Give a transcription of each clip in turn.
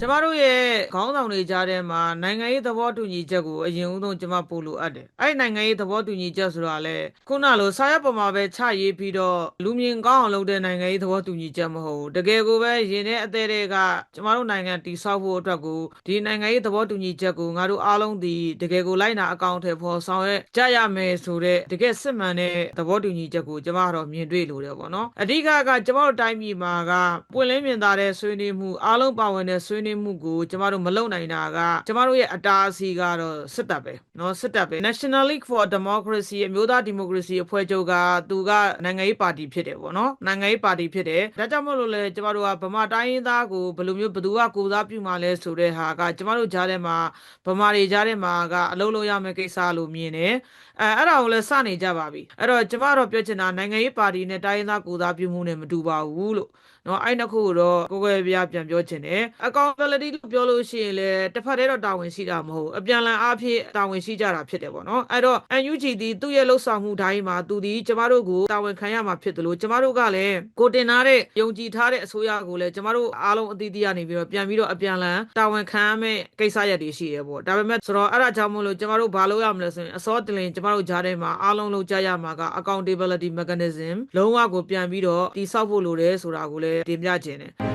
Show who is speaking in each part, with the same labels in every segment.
Speaker 1: ကျမတို့ရဲ့ခေါင်းဆောင်တွေကြားထဲမှာနိုင်ငံရေးသဘောတူညီချက်ကိုအရင်ဦးဆုံးကျမပို့လို့အပ်တယ်။အဲ့နိုင်ငံရေးသဘောတူညီချက်ဆိုတာလေခုနလိုစာရွက်ပေါ်မှာပဲချရေးပြီးတော့လူမြင်ကောင်းအောင်လုပ်တဲ့နိုင်ငံရေးသဘောတူညီချက်မဟုတ်ဘူး။တကယ်ကိုပဲရင်ထဲအသေးတွေကကျမတို့နိုင်ငံတည်ဆောက်ဖို့အတွက်ကိုဒီနိုင်ငံရေးသဘောတူညီချက်ကိုငါတို့အားလုံးဒီတကယ်ကိုလိုက်နာအကောင့်ထဲပေါ်ဆောင်ရွက်ကြရမယ်ဆိုတဲ့တကယ်စစ်မှန်တဲ့သဘောတူညီချက်ကိုကျမကတော့မြင်တွေ့လို့တယ်ပေါ့နော်။အဓိကကကျမတို့တိုင်းပြည်မှာကပွင့်လင်းမြင်သာတဲ့ဆွေးနွေးမှုအားလုံးပါဝင်တဲ့ဆွေးနွေးမှုကိုကျမတို့မလုပ်နိုင်တာကကျမတို့ရဲ့အတားအဆီးကတော့စစ်တပ်ပဲเนาะစစ်တပ်ပဲ National League for Democracy အမျိုးသားဒီမိုကရေစီအဖွဲ့ချုပ်ကသူကနိုင်ငံရေးပါတီဖြစ်တယ်ပေါ့နော်နိုင်ငံရေးပါတီဖြစ်တယ်ဒါကြောင့်မို့လို့လဲကျမတို့ကဗမာတိုင်းရင်းသားကိုဘယ်လိုမျိုးဘယ်သူကကိုစားပြုမှလဲဆိုတဲ့ဟာကကျမတို့ကြားထဲမှာဗမာတွေကြားထဲမှာကအလုံးလုံးရမယ့်ကိစ္စလို့မြင်တယ်အဲအဲ့ဒါကိုလည်းစနေကြပါပြီအဲ့တော့ကျမတို့ပြောချင်တာနိုင်ငံရေးပါတီနဲ့တိုင်းရင်းသားကိုစားပြုမှုနဲ့မတူပါဘူးလို့နော်အဲ့နှစ်ခုကိုတော့ကိုယ်ကိုယ်ပြပြန်ပြောချင်တယ် accountability လို့ပြောလို့ရှိရင်လည်းတစ်ဖက်တည်းတော့တာဝန်ရှိတာမဟုတ်အပြန်လန်အားဖြင့်တာဝန်ရှိကြတာဖြစ်တယ်ပေါ့နော်အဲ့တော့ NUG ဒီသူ့ရဲ့လှုပ်ဆောင်မှုတိုင်းမှာသူဒီကျမတို့ကိုတာဝန်ခံရမှာဖြစ်တယ်လို့ကျမတို့ကလည်းကိုတင်ထားတဲ့ယုံကြည်ထားတဲ့အစိုးရကိုလည်းကျမတို့အားလုံးအသီးသီးကနေပြီးတော့ပြန်ပြီးတော့အပြန်လန်တာဝန်ခံရမယ့်ကိစ္စရပ်တွေရှိရပေါ့ဒါပေမဲ့ဆိုတော့အဲ့ဒါကြောင့်မို့လို့ကျမတို့ဘာလုပ်ရမလဲဆိုရင်အစောတင်ကျမတို့ကြားထဲမှာအားလုံးလုပ်ကြရမှာက accountability mechanism လုံးဝကိုပြန်ပြီးတော့တိဆောက်ဖို့လိုတယ်ဆိုတာကိုလည်းတင်ပြခြင်းတယ်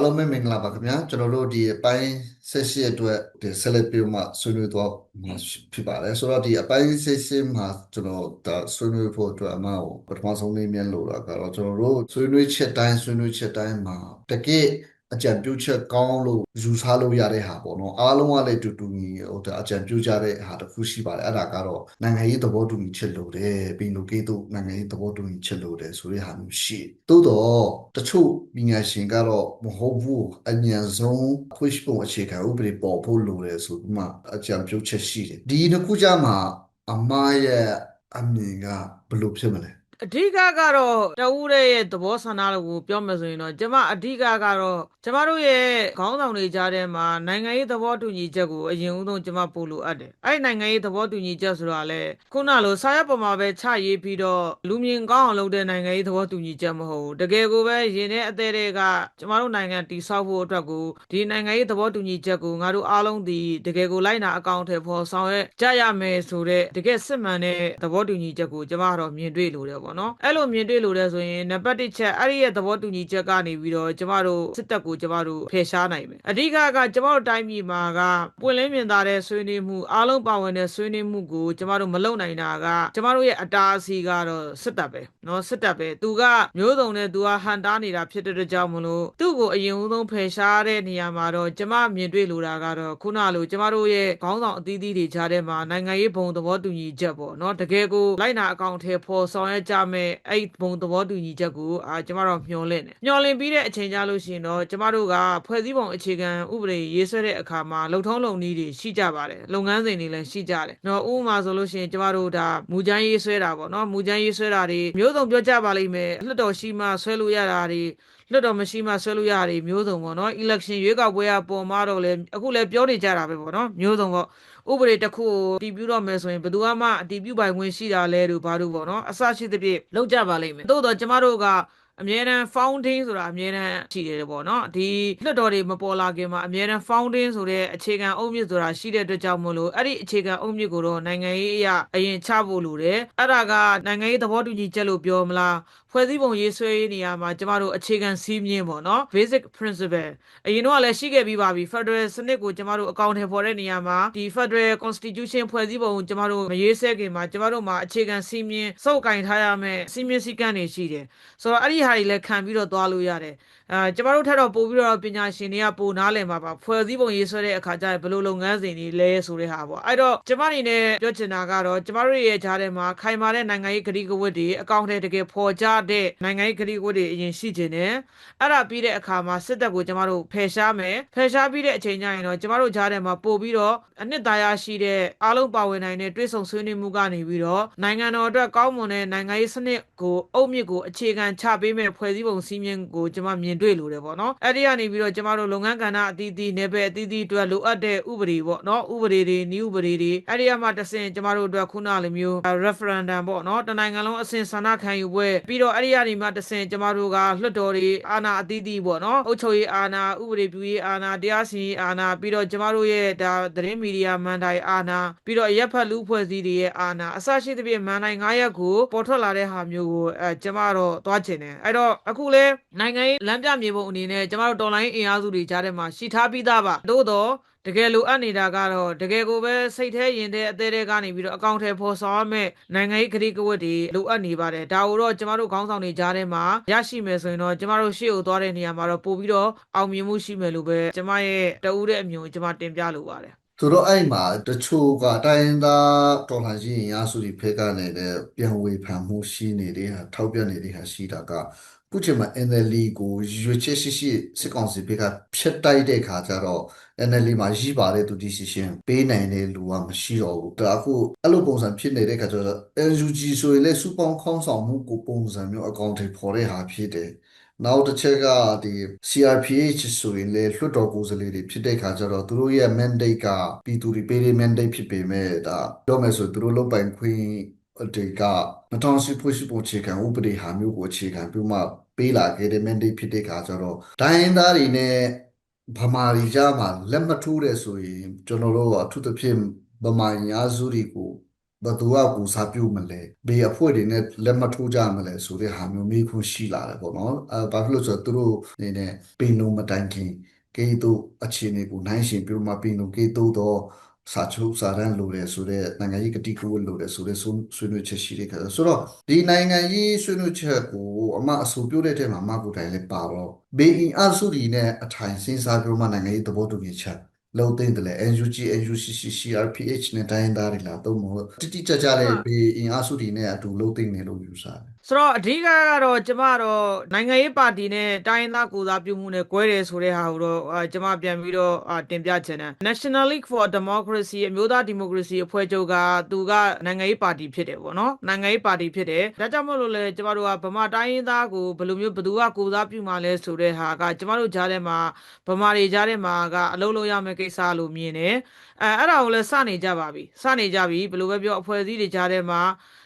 Speaker 2: အားလုံးပဲမင်္ဂလာပါခင်ဗျာကျွန်တော်တို့ဒီအပိုင်းဆက်ရှိအတွက်ဒီ select ပြုမှဆွေးနွေးတော့မှာဖြစ်ပါတယ်ဆိုတော့ဒီအပိုင်းဆက်ရှိမှာကျွန်တော်ဒါဆွေးနွေးဖို့အတွက်အမကိုပထမဆုံးလေးမြင်လို့တာကတော့ကျွန်တော်တို့ဆွေးနွေးချက်တိုင်းဆွေးနွေးချက်တိုင်းမှာတကယ် အကြံပြုချက်ကောင်းလို့ယူဆလို့ရတဲ့ဟာပေါ့နော်အားလုံးကလည်းတူတူညီဟိုအကြံပြုကြတဲ့ဟာတစ်ခုရှိပါတယ်အဲ့ဒါကတော့နိုင်ငံရေးသဘောတူညီချက်လို့တယ်ပြီးလို့ကေတုနိုင်ငံရေးသဘောတူညီချက်လို့တယ်ဆိုတဲ့ဟာမျိုးရှိသို့တော့တချို့ပညာရှင်ကတော့မဟုတ်ဘူးအញ្ញံဆုံး push ပုံအခြေခံဥပဒေပေါ်ဖို့လိုတယ်ဆိုပြီးမှအကြံပြုချက်ရှိတယ်ဒီနှစ်ခုကြမှာအမားရဲ့အမြင်ကဘယ်လိုဖြစ်မလဲ
Speaker 1: အဓိကကတော့တဦးရဲ့သဘောဆန္ဒကိုပြောမယ်ဆိုရင်တော့ကျမအဓိကကတော့ကျမတို့ရဲ့ခေါင်းဆောင်တွေကြားထဲမှာနိုင်ငံရေးသဘောတူညီချက်ကိုအရင်ဦးဆုံးကျမပို့လို့အပ်တယ်။အဲ့နိုင်ငံရေးသဘောတူညီချက်ဆိုတာလေခုနလိုစာရွက်ပေါ်မှာပဲချရေးပြီးတော့လူမြင်ကောင်းအောင်လုပ်တဲ့နိုင်ငံရေးသဘောတူညီချက်မဟုတ်ဘူး။တကယ်ကိုပဲရင်ထဲအသေးတွေကကျမတို့နိုင်ငံတည်ဆောက်ဖို့အတွက်ကိုဒီနိုင်ငံရေးသဘောတူညီချက်ကိုငါတို့အားလုံးဒီတကယ်ကိုလိုက်နာအကောင့်ထဲပေါ်ဆောင်ရွက်ကြရမယ်ဆိုတဲ့တကယ်စစ်မှန်တဲ့သဘောတူညီချက်ကိုကျမကတော့မြင်တွေ့လို့တယ်ပေါ့ပေါ့နော်အဲ့လိုမြင်တွေ့လို့လဲဆိုရင်နံပါတ်1ချက်အဲ့ဒီရဲ့သဘောတူညီချက်ကနေပြီးတော့ကျမတို့စစ်တပ်ကိုကျမတို့ဖယ်ရှားနိုင်မယ်အဓိကကကျမတို့တိုင်းပြည်မှာကပွင့်လင်းမြင်သာတဲ့ဆွေးနွေးမှုအားလုံးပါဝင်တဲ့ဆွေးနွေးမှုကိုကျမတို့မလုပ်နိုင်တာကကျမတို့ရဲ့အတားအဆီးကတော့စစ်တပ်ပဲနော်စစ်တပ်ပဲသူကမျိုးစုံနဲ့သူကဟန်တားနေတာဖြစ်တဲ့ကြောင့်မလို့သူ့ကိုအရင်ဆုံးဖယ်ရှားတဲ့နေရာမှာတော့ကျမမြင်တွေ့လိုတာကတော့ခုနလိုကျမတို့ရဲ့ခေါင်းဆောင်အသီးသီးတွေကြားထဲမှာနိုင်ငံရေးဘုံသဘောတူညီချက်ပေါ့နော်တကယ်ကိုလိုက်နာအကောင့်ထဲပေါ်ဆောင်ရွက်ကြမယ်အဲ့ဘုံသဘောတူညီချက်ကိုအာကျမတို့မျှော်လင့်တယ်မျှော်လင့်ပြီးတဲ့အချိန်ကြလို့ရှိရင်တော့ကျမတို့ကဖွဲ့စည်းပုံအခြေခံဥပဒေရေးဆွဲတဲ့အခါမှာလုံထုံးလုံနည်းတွေရှိကြပါတယ်လုပ်ငန်းစဉ်တွေလည်းရှိကြတယ်နော်ဥပမာဆိုလို့ရှိရင်ကျမတို့ဒါမူကြမ်းရေးဆွဲတာပေါ့နော်မူကြမ်းရေးဆွဲတာတွေမျိုးစုံပြောကြပါလိမ့်မယ်လွှတ်တော်ရှိမှဆွဲလို့ရတာတွေလွတ်တော်မရှိမှဆွဲလို့ရတယ်မျိုးစုံပေါ့နော် election ရွေးကောက်ပွဲကပေါ်မှာတော့လေအခုလည်းပြောနေကြတာပဲပေါ့နော်မျိုးစုံပေါ့ ဥပဒေတစ်ခုကိုတည်ပြုတော့မယ်ဆိုရင်ဘယ်သူမှအတည်ပြုပိုင်ခွင့်ရှိတာလဲလို့ဘာလို့ပေါ့နော်အစရှိသဖြင့်လောက်ကြပါလိမ့်မယ်သို့တော့ကျမတို့ကအမြဲတမ်း founding ဆိုတာအမြဲတမ်းရှိတယ်ပေါ့နော်ဒီလွတ်တော်တွေမပေါ်လာခင်မှာအမြဲတမ်း founding ဆိုတဲ့အခြေခံအုတ်မြစ်ဆိုတာရှိတဲ့အတွက်ကြောင့်မို့လို့အဲ့ဒီအခြေခံအုတ်မြစ်ကိုတော့နိုင်ငံရေးအရာအရင်ချဖို့လိုတယ်အဲ့ဒါကနိုင်ငံရေးသဘောတူညီချက်လို့ပြောမလားဖွဲ့စည်းပုံရေးဆွဲရေးနေရာမှာကျမတို့အခြေခံစည်းမျဉ်းပေါ့နော် basic principle အရင်တော့လည်းရှိခဲ့ပြီးပါပြီ federal စနစ်ကိုကျမတို့အကောင့်ထဲပေါ်တဲ့နေရာမှာဒီ federal constitution ဖွဲ့စည်းပုံကျမတို့မရေးဆွဲခင်မှာကျမတို့မှာအခြေခံစည်းမျဉ်းစုပ်ကင်ထားရမယ့်စည်းမျဉ်းစည်းကမ်းတွေရှိတယ်ဆိုတော့အဲ့ဒီဟာတွေလည်းခံပြီးတော့သွားလို့ရတယ် အဲကျမတို့ထက်တော့ပို့ပြီးတော့ပညာရှင်တွေကပိုနားလည်မှာပါဖွဲ့စည်းပုံရေးဆွဲတဲ့အခါကျရင်ဘယ်လိုလုပ်ငန်းစဉ်တွေလဲဆိုတဲ့ဟာပေါ့အဲ့တော့ကျမအနေနဲ့ပြောချင်တာကတော့ကျမတို့ရဲ့ကြားထဲမှာခိုင်မာတဲ့နိုင်ငံရေးကတိကဝတ်တွေအကောင့်ထဲတကယ်ပေါ်ကြတဲ့နိုင်ငံရေးကတိကဝတ်တွေအရင်ရှိခြင်းနဲ့အဲ့ဒါပြီးတဲ့အခါမှာစစ်တပ်ကိုကျမတို့ဖယ်ရှားမယ်ဖယ်ရှားပြီးတဲ့အချိန်ကျရင်တော့ကျမတို့ကြားထဲမှာပို့ပြီးတော့အနှစ်သာရရှိတဲ့အားလုံးပါဝင်နိုင်တဲ့တွဲဆုံဆွေးနွေးမှုကနေပြီးတော့နိုင်ငံတော်အတွက်ကောင်းမွန်တဲ့နိုင်ငံရေးစနစ်ကိုအုပ်မြစ်ကိုအခြေခံချပေးမမဲ့ဖွဲ့စည်းပုံစည်းမျဉ်းကိုကျွန်မမြင်တွေ့လို့တယ်ပေါ့နော်အဲ့ဒီကနေပြီးတော့ကျွန်မတို့လုပ်ငန်းကဏ္ဍအသီးသီးနယ်ပယ်အသီးသီးအတွက်လိုအပ်တဲ့ဥပဒေပေါ့နော်ဥပဒေတွေနည်းဥပဒေတွေအဲ့ဒီအမှတဆင့်ကျွန်မတို့အတွက်ခုနလိုမျိုး referendum ပေါ့နော်တနိုင်ငံလုံးအဆင့်ဆန္ဒခံယူပွဲပြီးတော့အဲ့ဒီကနေမှတဆင့်ကျွန်မတို့ကလွှတ်တော်တွေအာဏာအသီးသီးပေါ့နော်အုပ်ချုပ်ရေးအာဏာဥပဒေပြုရေးအာဏာတရားစီရင်အာဏာပြီးတော့ကျွန်မတို့ရဲ့ဒါသတင်းမီဒီယာမန်တိုင်အာဏာပြီးတော့ရက်ဖတ်လူဖွဲ့စည်းတွေရဲ့အာဏာအစရှိသဖြင့်မန်တိုင်9ရက်ကိုပေါ်ထွက်လာတဲ့ဟာမျိုးကိုအဲကျွန်မတော့သွားချင်တယ်အဲ့တော့အခုလဲနိုင်ငံရေးလမ်းပြမြေပုံအနေနဲ့ကျွန်မတို့တော်လိုင်းအင်အားစုတွေကြားထဲမှာရှိထားပြီးသားပါသို့တော့တကယ်လိုအပ်နေတာကတော့တကယ်ကိုပဲစိတ်แท้ရင်တဲ့အသေးတွေကနေပြီးတော့အကောင့်ထဲပေါ်ဆောင်ရမယ့်နိုင်ငံရေးခရီးကဝတ်တွေလိုအပ်နေပါတယ်ဒါကိုတော့ကျမတို့ခေါင်းဆောင်တွေကြားထဲမှာရရှိမယ်ဆိုရင်တော့ကျမတို့ရှေ့ကိုသွားတဲ့နေရာမှာတော့ပို့ပြီးတော့အောင်မြင်မှုရှိမယ်လို့ပဲကျမရဲ့တဦးတဲ့အမြင်ကိုကျမတင်ပြလိုပါတယ်
Speaker 2: ဆိုတော့အဲ့မှာတချို့ကတိုင်းရင်းသားတော်လှန်ရေးအင်အားစုတွေဖက်ကနေလည်းပြန်ဝေဖန်မှုရှိနေတဲ့ဟာထောက်ပြနေတဲ့ဟာရှိတာက ခုချိန်မှာ NLD ကိုရွေချယ်ရှိရှိစစ်ကောင်စီဘက်ကဖျက်တိုက်တဲ့ခါကျတော့ NLD မှာရည်ပါတဲ့သူ decision ပေးနိုင်တဲ့လူကမရှိတော့ဘူးဒါအခုအဲ့လိုပုံစံဖြစ်နေတဲ့ခါကျတော့ NUG ဆိုရင်လည်းစူပေါင်းခေါင်းဆောင်မှုကိုပုံစံမျိုးအကောင့်တွေပေါ်တဲ့ဟာဖြစ်တယ်နောက်တစ်ချက်ကဒီ CRPH ဆိုရင်လေလွှတ်တော်ကိုယ်စားလှယ်တွေဖြစ်တဲ့ခါကျတော့သူတို့ရဲ့ mandate ကပြည်သူတွေပေးတဲ့ mandate ဖြစ်ပေမဲ့ဒါပြောမယ်ဆိုသူတို့လုပ်ပိုင်ခွင့်တွေက2010ဖွဲ့စည်းပုံအခြေခံဥပဒေဟာမျိုးကိုအခြေခံပြီးမှ ပေးလာခဲ့တဲ့ mandate ဖြစ်တဲ့ခါကျတော့တိုင်းရင်းသားတွေနဲ့ဗမာတွေကြားမှာလက်မထိုးတဲ့ဆိုရင်ကျွန်တော်တို့ကအထူးသဖြင့်ဗမာအင်အားစုတွေကိုဘယ်သူကကူစားပြုမလဲဘေးအဖွဲ့တွေနဲ့လက်မထိုးကြမလဲဆိုတဲ့ဟာမျိုးမိခွန်းရှိလာတယ်ပေါ့နော်အဲဘာဖြစ်လို့ဆိုတော့သူတို့အနေနဲ့ပင်လုံးမတိုင်ခင်ကေတုအခြေအနေကိုနိုင်ရှင်ပြီးမှပင်လုံးကေတုတော့ စာချုပ်စာတမ်းလိုတယ်ဆိုတော့နိုင်ငံရေးကတိကဝတ်လိုတယ်ဆိုတော့ဆွေးနွေးချက်ရှိတဲ့ခါဆိုတော့ဒီနိုင်ငံရေးဆွေးနွေးချက်ကိုအမအဆိုပြုတဲ့ထဲမှာအမကိုယ်တိုင်လည်းပါတော့ဘေးအင်အားစုတွေနဲ့အထိုင်စဉ်းစားပြီးမှနိုင်ငံရေးသဘောတူညီချက်လုံးသိမ့်တယ်လေ NUG NUCC CRPH နဲ့တိုင်းရင်းသားတွေလာတော့မဟုတ်တိတိကျကျလေးဘေးအင်အားစုတွေနဲ့အတူလုံးသိမ့်တယ်လို့ယူဆတယ်
Speaker 1: ဆိုတော့အဓိကကတော့ကျမတော့နိုင်ငံရေးပါတီနဲ့တိုင်းရင်းသားကိုယ်စားပြုမှုနဲ့ကွဲတယ်ဆိုတဲ့ဟာကိုတော့အာကျမပြန်ပြီးတော့အာတင်ပြချင်တယ် National League for Democracy အမျိုးသားဒီမိုကရေစီအဖွဲ့ချုပ်ကသူကနိုင်ငံရေးပါတီဖြစ်တယ်ပေါ့နော်နိုင်ငံရေးပါတီဖြစ်တယ်ဒါကြောင့်မို့လို့လဲကျမတို့ကဗမာတိုင်းရင်းသားကိုဘယ်လိုမျိုးဘယ်သူကကိုယ်စားပြုမှာလဲဆိုတဲ့ဟာကကျမတို့ကြားထဲမှာဗမာတွေကြားထဲမှာကအလုံးလုံးရမယ့်ကိစ္စလို့မြင်တယ်အဲအဲ့ဒါကိုလည်းစနေကြပါပြီစနေကြပြီဘယ်လိုပဲပြောအဖွဲ့အစည်းတွေကြားထဲမှာ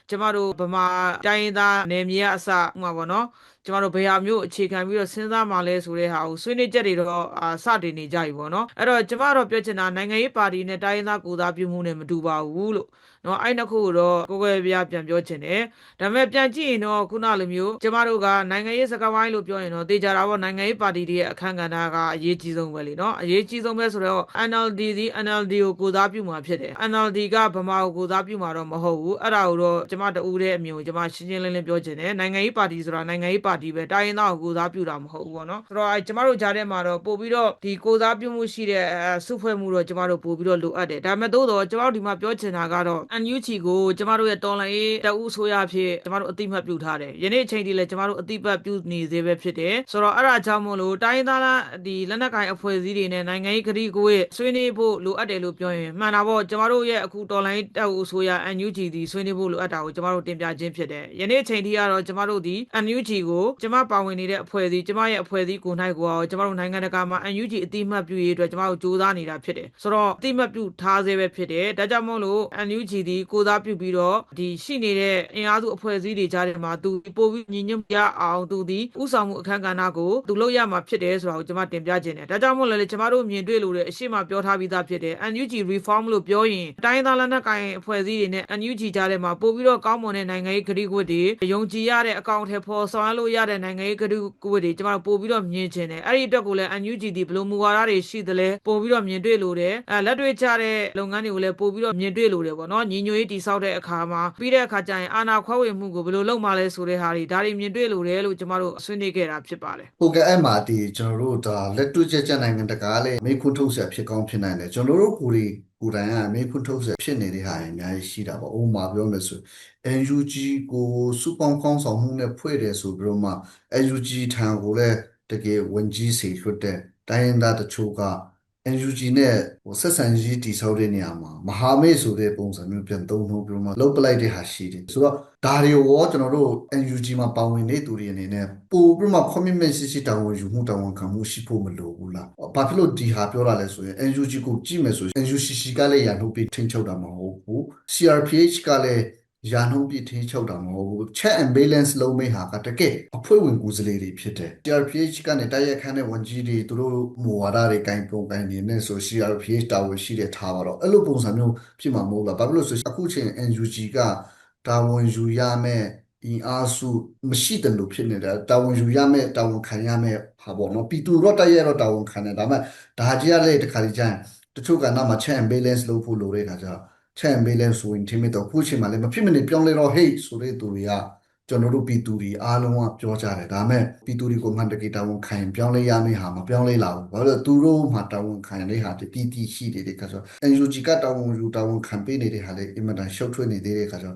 Speaker 1: ကျမတို့ဗမာတိုင်းရင်းသားနယ်မြေကအစဥမှာပေါ့နော် ကျမတို့ဘယ်ဟာမျိုးအခြေခံပြီးတော့စဉ်းစားမှလဲဆိုတဲ့ဟာကိုဆွေးနွေးချက်တွေတော့အာစတင်နေကြပြီပေါ့နော်အဲ့တော့ကျမတို့ပြောချင်တာနိုင်ငံရေးပါတီနဲ့တိုင်းရင်းသားကိုယ်စားပြုမှုနဲ့မတူပါဘူးလို့နော်အဲ့နှစ်ခုကိုတော့ကိုယ်ကိုယ်ပြပြန်ပြောချင်တယ်ဒါပေမဲ့ပြန်ကြည့်ရင်တော့ခုနလိုမျိုးကျမတို့ကနိုင်ငံရေးစကားဝိုင်းလို့ပြောရင်တော့တေချာတာပေါ့နိုင်ငံရေးပါတီတွေရဲ့အခန်းကဏ္ဍကအရေးကြီးဆုံးပဲလीနော်အရေးကြီးဆုံးပဲဆိုတော့ NLD ဒီ NLD ကိုကိုယ်စားပြုမှာဖြစ်တယ် NLD ကဗမာကိုကိုယ်စားပြုမှာတော့မဟုတ်ဘူးအဲ့ဒါကိုတော့ကျမတူဦးတဲ့အမြင်ကိုကျမရှင်းရှင်းလင်းလင်းပြောချင်တယ်နိုင်ငံရေးပါတီဆိုတာနိုင်ငံရေးပါတီပဲတိုင်းရင်းသားကိုကိုယ်စားပြုတာမဟုတ်ဘူးပေါ့နော်ဆိုတော့အဲကျမတို့ကြားထဲမှာတော့ပို့ပြီးတော့ဒီကိုယ်စားပြုမှုရှိတဲ့အဲစုဖွဲ့မှုတော့ကျမတို့ပို့ပြီးတော့လိုအပ်တယ်ဒါပေမဲ့သို့တော့ကျမတို့ဒီမှာပြောချင်တာကတော့ NUG ကိုကျမတို့ရဲ့တော်လှန်ရေးတအူးဆိုရဖြစ်ကျမတို့အတိမတ်ပြုထားတယ်ယနေ့အချိန်ထိလည်းကျမတို့အတိပတ်ပြုနေသေးပဲဖြစ်တယ်ဆိုတော့အဲ့ဒါကြောင့်မို့လို့တိုင်းရင်းသားလားဒီလက်နက်ကိုင်အဖွဲ့အစည်းတွေနဲ့နိုင်ငံရေးခရီးကိုဆွေးနွေးဖို့လိုအပ်တယ်လို့ပြောရင်မှန်တာပေါ့ကျမတို့ရဲ့အခုတော်လှန်ရေးတအူးဆိုရ NUG ဒီဆွေးနွေးဖို့လိုအပ်တာကိုကျမတို့တင်ပြခြင်းဖြစ်တယ်ယနေ့အချိန်ထိကတော့ကျမတို့ဒီ NUG ကိုကျမပါဝင်နေတဲ့အဖွဲ့အစည်းကျမရဲ့အဖွဲ့အစည်းကိုယ်၌ကိုရောကျမတို့နိုင်ငံတကာမှာ NUG အတိမတ်ပြုရေးအတွက်ကျမတို့စူးစမ်းနေတာဖြစ်တယ်ဆိုတော့အတိမတ်ပြုထားစေပဲဖြစ်တယ်ဒါကြောင့်မို့လို့ NUG ဒီကိုစားပြုပြီးတော့ဒီရှိနေတဲ့အင်အားစုအဖွဲ့အစည်းတွေကြားထဲမှာသူပို့ပြီးညီညွတ်ရအောင်သူဒီဥဆောင်မှုအခမ်းကဏ္ဍကိုသူလုပ်ရမှာဖြစ်တယ်ဆိုတာကိုကျမတင်ပြခြင်းတယ်ဒါကြောင့်မို့လို့လေကျမတို့မြင်တွေ့လို့တဲ့အရှိမပြောထားပြီးသားဖြစ်တယ် NUG reform လို့ပြောရင်တိုင်းသားလက်နက်ကိုင်အဖွဲ့အစည်းတွေနဲ့ NUG ကြားထဲမှာပို့ပြီးတော့ကောင်းမွန်တဲ့နိုင်ငံရေးဂရိကွက်တွေယုံကြည်ရတဲ့အကောင့်ထဲပေါ်ဆောင်ရလို့ရတဲ့နိုင်ငံရေးဂရိကွက်တွေကျမတို့ပို့ပြီးတော့မြင်ခြင်းတယ်အဲ့ဒီအတွက်ကိုလည်း NUG ဒီဘယ်လိုမူဝါဒတွေရှိသလဲပို့ပြီးတော့မြင်တွေ့လို့တယ်အဲလက်တွေ့ကျတဲ့လုပ်ငန်းတွေကိုလည်းပို့ပြီးတော့မြင်တွေ့လို့တယ်ပေါ့နော်ညီညွတ်ရေးတည်ဆောက်တဲ့အခါမှာပြီးတဲ့အခါကျရင်အာဏာခွဲဝေမှုကိုဘယ်လိုလုပ်မှလဲဆိုတဲ့ဟာတွေဒါတွေမြင်တွေ့လို့တယ်လို့ကျမတို့ဆွေးနွေးခဲ့တာဖြစ်ပါတယ်
Speaker 2: ဟုတ်ကဲ့အဲ့မှာဒီကျွန်တော်တို့ဒါလက်တွေ့ချက်ချက်နိုင်ငံတကာလည်းမေးခွန်းထုတ်ဆက်ဖြစ်ကောင်းဖြစ်နိုင်တယ်ကျွန်တော်တို့ကိုယ်ဒီ ကိုယ်တိုင်ကမေးခွန်းထုတ်ဆက်ဖြစ်နေတဲ့ဟာတွေအများကြီးရှိတာပေါ့ဥပမာပြောမယ်ဆို NUG ကိုစုပေါင်းကောင်းဆောင်မှုနဲ့ဖွဲ့တယ်ဆိုပြီးတော့မှ NUG ထံကိုလည်းတကယ်ဝင်ကြီးစေလွှတ်တဲ့တိုင်းရင်းသားတချို့က NUG နဲ့ဟိုဆက်ဆံရေးတည်ဆောက်တဲ့နေရာမှာမဟာမိတ်ဆိုတဲ့ပုံစံမျိုးပြန်သုံးနှုန်းပြီးတော့မှလုတ်ပလိုက်တဲ့ဟာရှိတယ်ဆိုတော့ဒါတွေကိုရောကျွန်တော်တို့ NUG မှာပါဝင်နေသူတွေအနေနဲ့ပို့ပြီးမှ commitment ရှိရှိတာဝန်ယူမှုတာဝန်ခံမှုရှိဖို့မလိုဘူးလားဘာဖြစ်လို့ဒီဟာပြောတာလဲဆိုရင် NUG ကိုကြည့်မယ်ဆိုရင် NUCC ကလည်းရန်ထုတ်ပြီးထိန်းချုပ်တာမဟုတ်ဘူး CRPH ကလည်း ရာနှုန်းပြည့်ထင်းချုပ်တာမဟုတ်ဘူး check and balance လုံးမိဟာကတကယ်အဖွဲ့ဝင်ကိုယ်စားလှယ်တွေဖြစ်တယ် CRPH ကနေတိုက်ရိုက်ခန့်တဲ့ဝန်ကြီးတွေသူတို့မူဝါဒတွေကင်ပုံကိုင်နေနဲ့ဆို CRPH တာဝန်ရှိတဲ့ထားပါတော့အဲ့လိုပုံစံမျိုးဖြစ်မှာမဟုတ်လားဘာဖြစ်လို့ဆိုအခုချိန် NUG ကတာဝန်ယူရမယ်အင်အားစုမရှိတယ်လို့ဖြစ်နေတာတာဝန်ယူရမယ်တာဝန်ခံရမယ်ဟာပေါ့နော်ပြည်သူတော့တိုက်ရိုက်တော့တာဝန်ခံတယ်ဒါပေမဲ့ဒါကြီးရတဲ့တခါကြီးကျရင်တချို့ကနောက်မှာ check and balance လုပ်ဖို့လိုတဲ့ခါကျတော့ ချက်အမေးလဲဆိုရင်ထိမိတော့ခုချိန်မှာလည်းမဖြစ်မနေပြောင်းလဲတော့ဟေးဆိုတဲ့သူတွေကကျွန်တော်တို့ပြည်သူတွေအားလုံးကပြောကြတယ်ဒါပေမဲ့ပြည်သူတွေကိုမှန်တကယ်တာဝန်ခံရင်ပြောင်းလဲရမယ့်ဟာမပြောင်းလဲလာဘူးဘာလို့လဲသူတို့မှတာဝန်ခံတဲ့ဟာတည်တည်ရှိတယ်တဲ့ခါဆို NUG ကတာဝန်ယူတာဝန်ခံပေးနေတဲ့ဟာလေအင်မတန်ရှုပ်ထွေးနေသေးတဲ့ခါဆို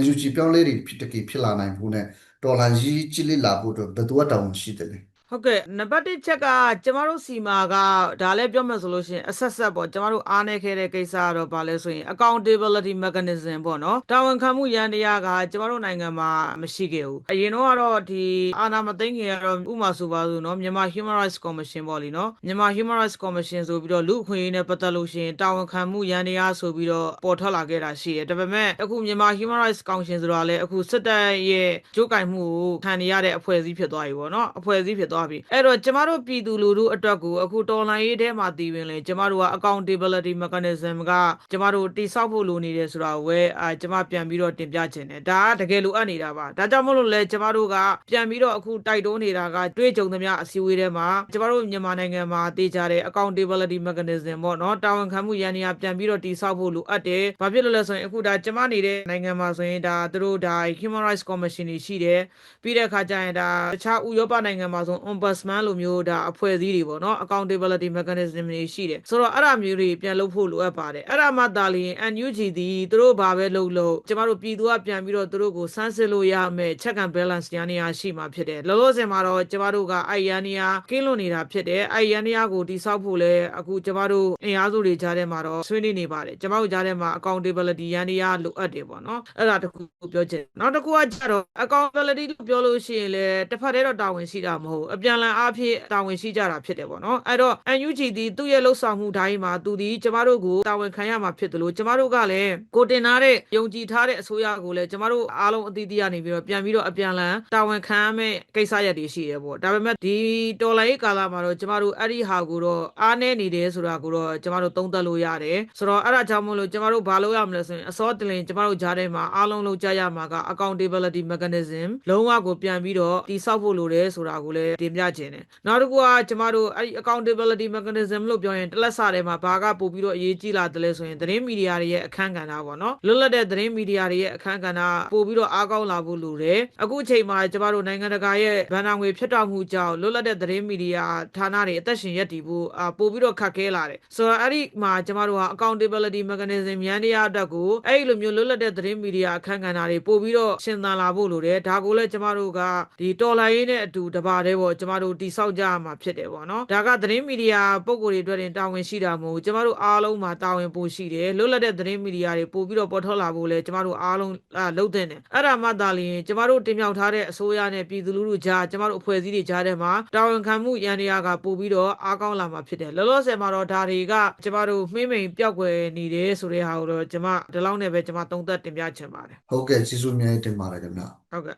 Speaker 2: NUG ပြောင်းလဲတွေဖြစ်တကယ်ဖြစ်လာနိုင်ဖို့နဲ့ဒေါ်လာကြီးကြီးလေးလာဖို့အတွက်ဘယ်သူကတာဝန်ရှိတယ်လဲ
Speaker 1: ဟုတ်ကဲ့နံပါတ်1ချက်ကကျမတို့စီမာကဒါလည်းပြောမှဆိုလို့ရှိရင်အဆက်ဆက်ပေါ့ကျမတို့အားနေခဲ့တဲ့ကိစ္စကတော့ဘာလဲဆိုရင် accountability mechanism ပေါ့နော်တာဝန်ခံမှုရန်တရားကကျမတို့နိုင်ငံမှာမရှိခဲ့ဘူးအရင်တော့ကတော့ဒီအာဏာမသိမ်းခင်ကတော့ဥပမာဆိုပါစို့နော်မြန်မာ Human Rights Commission ပေါ့လीနော်မြန်မာ Human Rights Commission ဆိုပြီးတော့လူ့အခွင့်အရေးနဲ့ပတ်သက်လို့ရှိရင်တာဝန်ခံမှုရန်တရားဆိုပြီးတော့ပေါ်ထွက်လာခဲ့တာရှိတယ်ဒါပေမဲ့အခုမြန်မာ Human Rights Council ဆိုတာလည်းအခုစစ်တပ်ရဲ့ကြိုးကင်မှုကိုခံနေရတဲ့အဖွဲ့အစည်းဖြစ်သွားပြီပေါ့နော်အဖွဲ့အစည်းဖြစ်သွားပြီအဲ့တော့ကျမတို့ပြည်သူလူထုအတွက်ကိုအခုတော်လိုင်းရေးထဲမှာတည်ပင်လေကျမတို့က accountability mechanism ကကျမတို့တိစောက်ဖို့လိုနေတယ်ဆိုတာကိုပဲအာကျမပြန်ပြီးတော့တင်ပြချင်တယ်ဒါကတကယ်လိုအပ်နေတာပါဒါကြောင့်မို့လို့လဲကျမတို့ကပြန်ပြီးတော့အခုတိုက်တွန်းနေတာကတွေ့ကြုံသမျှအစည်းအဝေးထဲမှာကျမတို့မြန်မာနိုင်ငံမှာတည်ကြတဲ့ accountability mechanism ပေါ့နော်တာဝန်ခံမှုရန်နေရာပြန်ပြီးတော့တိစောက်ဖို့လိုအပ်တယ်ဘာဖြစ်လို့လဲဆိုရင်အခုဒါကျမနေတဲ့နိုင်ငံမှာဆိုရင်ဒါသူတို့ဒါ Human Rights Commission တွေရှိတယ်ပြီးတဲ့အခါကျရင်ဒါတခြားဥရောပနိုင်ငံမှာဆို ombudsman လိုမျိုးဒါအဖွဲ့အစည်းတွေပေါ့နော် accountability mechanism တွေရှိတယ်ဆိုတော့အဲ့ဒါမျိုးတွေပြန်လုပ်ဖို့လိုအပ်ပါတယ်အဲ့ဒါမှသာလျှင် NUG ဒီသူတို့ဘာပဲလုပ်လို့ကျမတို့ပြည်သူကပြန်ပြီးတော့သူတို့ကိုစမ်းစစ်လို့ရမယ် check and balance ညာနေရာရှိမှာဖြစ်တယ်လောလောဆယ်မှာတော့ကျမတို့ကအဲ့ရန်နေရာကင်းလွတ်နေတာဖြစ်တယ်အဲ့ရန်နေရာကိုတိစောက်ဖို့လဲအခုကျမတို့အင်အားစုတွေကြားထဲမှာတော့ဆွေးနွေးနေပါတယ်ကျမတို့ကြားထဲမှာ accountability ရန်နေရာလိုအပ်တယ်ပေါ့နော်အဲ့ဒါတခုပြောချင်တယ်နောက်တစ်ခုကကြတော့ accountability လို့ပြောလို့ရှိရင်လဲတစ်ဖက်တည်းတော့တာဝန်ရှိတာမဟုတ်ဘူးအပြန်အလှန်အားဖြင့်တာဝန်ရှိကြတာဖြစ်တယ်ပေါ့နော်အဲ့တော့ NUG ဒီသူ့ရဲ့လှုပ်ဆောင်မှုတိုင်းမှာသူဒီကျမတို့ကိုတာဝန်ခံရမှာဖြစ်တယ်လို့ကျမတို့ကလည်းကိုတင်ထားတဲ့ယုံကြည်ထားတဲ့အစိုးရကိုလည်းကျမတို့အားလုံးအသီးသီးကနေပြီးတော့ပြန်ပြီးတော့အပြန်အလှန်တာဝန်ခံရမယ့်ကိစ္စရပ်တွေရှိတယ်ပေါ့ဒါပေမဲ့ဒီတော်လိုင်းရေးကာလမှာတော့ကျမတို့အဲ့ဒီဟာကိုတော့အားနည်းနေတယ်ဆိုတာကိုတော့ကျမတို့သုံးသပ်လို့ရတယ်ဆိုတော့အဲ့ဒါကြောင့်မို့လို့ကျမတို့ဘာလုပ်ရမလဲဆိုရင်အစောတလင်ကျမတို့ကြားထဲမှာအားလုံးလုပ်ကြရမှာက accountability mechanism လုံးဝကိုပြန်ပြီးတော့တိစောက်ဖို့လိုတယ်ဆိုတာကိုလည်းတင်ပြခြင်းတယ်နောက်တစ်ခုကကျမတို့အဲ့ဒီ accountability mechanism လို့ပြောရင်တလက်စာထဲမှာဘာကပို့ပြီးတော့အရေးကြီးလာတယ်လဲဆိုရင်သတင်းမီဒီယာတွေရဲ့အခန်းကဏ္ဍပေါ့နော်လွတ်လပ်တဲ့သတင်းမီဒီယာတွေရဲ့အခန်းကဏ္ဍပို့ပြီးတော့အားကောင်းလာဖို့လိုတယ်အခုအချိန်မှာကျမတို့နိုင်ငံတကာရဲ့ဗန်နာငွေဖြတ်တောက်မှုကြောင့်လွတ်လပ်တဲ့သတင်းမီဒီယာဌာနတွေအသက်ရှင်ရပ်တည်ဖို့အာပို့ပြီးတော့ခက်ခဲလာတယ်ဆိုတော့အဲ့ဒီမှာကျမတို့က accountability mechanism ရန်တရားအတွက်ကိုအဲ့ဒီလိုမျိုးလွတ်လပ်တဲ့သတင်းမီဒီယာအခန်းကဏ္ဍတွေပို့ပြီးတော့ရှင်းသန်လာဖို့လိုတယ်ဒါကိုလည်းကျမတို့ကဒီတော်လိုင်းရေးနဲ့အတူတပါတည်းပေါ့ကျမတို့တိဆောက်ကြရမှာဖြစ်တယ်ပေါ့နော်ဒါကသတင်းမီဒီယာပုံကိုယ်တွေအတွက်တင်တာဝန်ရှိတာမဟုတ်ဘူးကျမတို့အားလုံးမှာတာဝန်ပိုရှိတယ်လွတ်လပ်တဲ့သတင်းမီဒီယာတွေပို့ပြီးတော့ပေါ်ထွက်လာဖို့လဲကျမတို့အားလုံးလုပ်တဲ့တယ်အဲ့ဒါမှသာလျှင်ကျမတို့တင်မြှောက်ထားတဲ့အစိုးရနဲ့ပြည်သူလူထုကြားကျမတို့အဖွဲ့အစည်းတွေကြားထဲမှာတာဝန်ခံမှုရန်တရားကပို့ပြီးတော့အားကောင်းလာမှာဖြစ်တယ်လောလောဆယ်မှာတော့ဒါတွေကကျမတို့မှိမ့်မိန်ပျောက်ကွယ်နေတယ်ဆိုတဲ့ဟာကိုတော့ကျမဒီလောက်နဲ့ပဲကျမသုံးသပ်တင်ပြချင်ပါတယ်
Speaker 2: ဟုတ်ကဲ့ကျေးဇူးအများကြီးတင်ပါတယ်ခင်ဗျ
Speaker 1: ဟုတ်ကဲ့